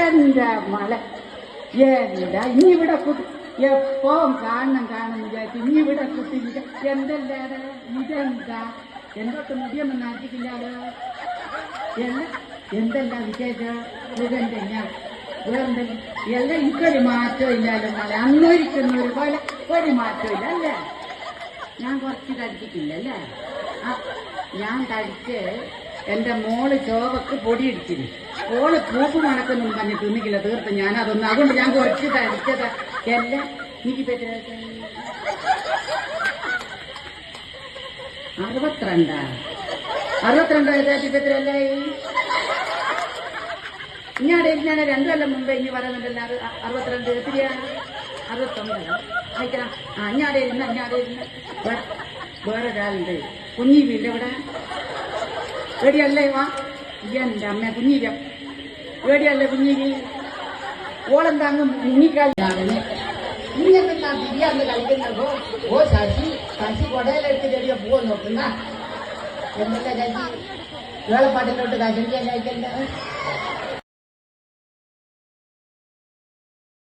എന്റെ മല എന്താ ഇനി ഇവിടെ കുട്ടി എപ്പോഴും കാണണം കാണണം വിചാരിച്ചു ഇനി ഇവിടെ കുട്ടി എന്തെല്ലാടെ? ഇതെന്താ? എന്തൊക്കെ മുടിയൊന്നും നാട്ടിക്കില്ലാലോ എന്താ എന്തെല്ലാം വിശേഷം? ഇതെന്താ ഞാൻ എല്ലാം എനിക്കൊരു മാറ്റം ഇല്ലാലോ മല അന്നൊരിക്കുന്ന ഒരു പോലെ ഒരു മാറ്റം ഇല്ല അല്ലേ? ഞാൻ കുറച്ച് കഴിച്ചിട്ടില്ല അല്ലേ? ഞാൻ കഴിച്ച് എന്റെ മോൾ ചോവക്ക് പൊടി പൊടിയിടിച്ചിന് ഓൾ പൂപ്പ് മണക്കൊന്നും പറഞ്ഞ് തിന്നിക്കില്ല തീർത്ത്. ഞാൻ അതൊന്നും അതുകൊണ്ട് ഞാൻ കുറച്ച് തടിച്ചത് എല്ലാം എനിക്ക് പറ്റുക അറുപത്തിരണ്ടാ? അറുപത്തിരണ്ടായിരത്തി വയസ്സായിട്ട് ഇപ്പൊ എത്രയല്ലായി ഇഞ്ഞാടെ ഞാൻ രണ്ടു കൊല്ലം മുമ്പേ ഇനി പറയുന്നുണ്ടല്ലോ അറുപത്തിരണ്ട് എത്രയാ അറുപത്തൊമ്പത്. അയച്ചാ ആ ഇഞ്ഞാടെ ഇരുന്ന് ഇഞ്ഞാടെ ഇരുന്ന്. വേറെ ഒരാളുണ്ട്. കുഞ്ഞി വീട് ഇവിടെ. എവിടെയല്ലേ വാ എന്റെ അമ്മ കുഞ്ഞിരം എവിടെയല്ലേ കുഞ്ഞിരി ഓളെന്താ അങ്ങ് മുങ്ങിക്കാലാണ് ഇങ്ങനെ ബിരിയാണി കഴിക്കുന്നപ്പോ ഓ ശശി ശശി കൊടയിലെടുത്ത് ചെടിയ പോവാൻ നോക്കുന്ന എന്നല്ല ശശി വേളപ്പാട്ടിലോട്ട് കഴിക്കാൻ കഴിക്കണ്ട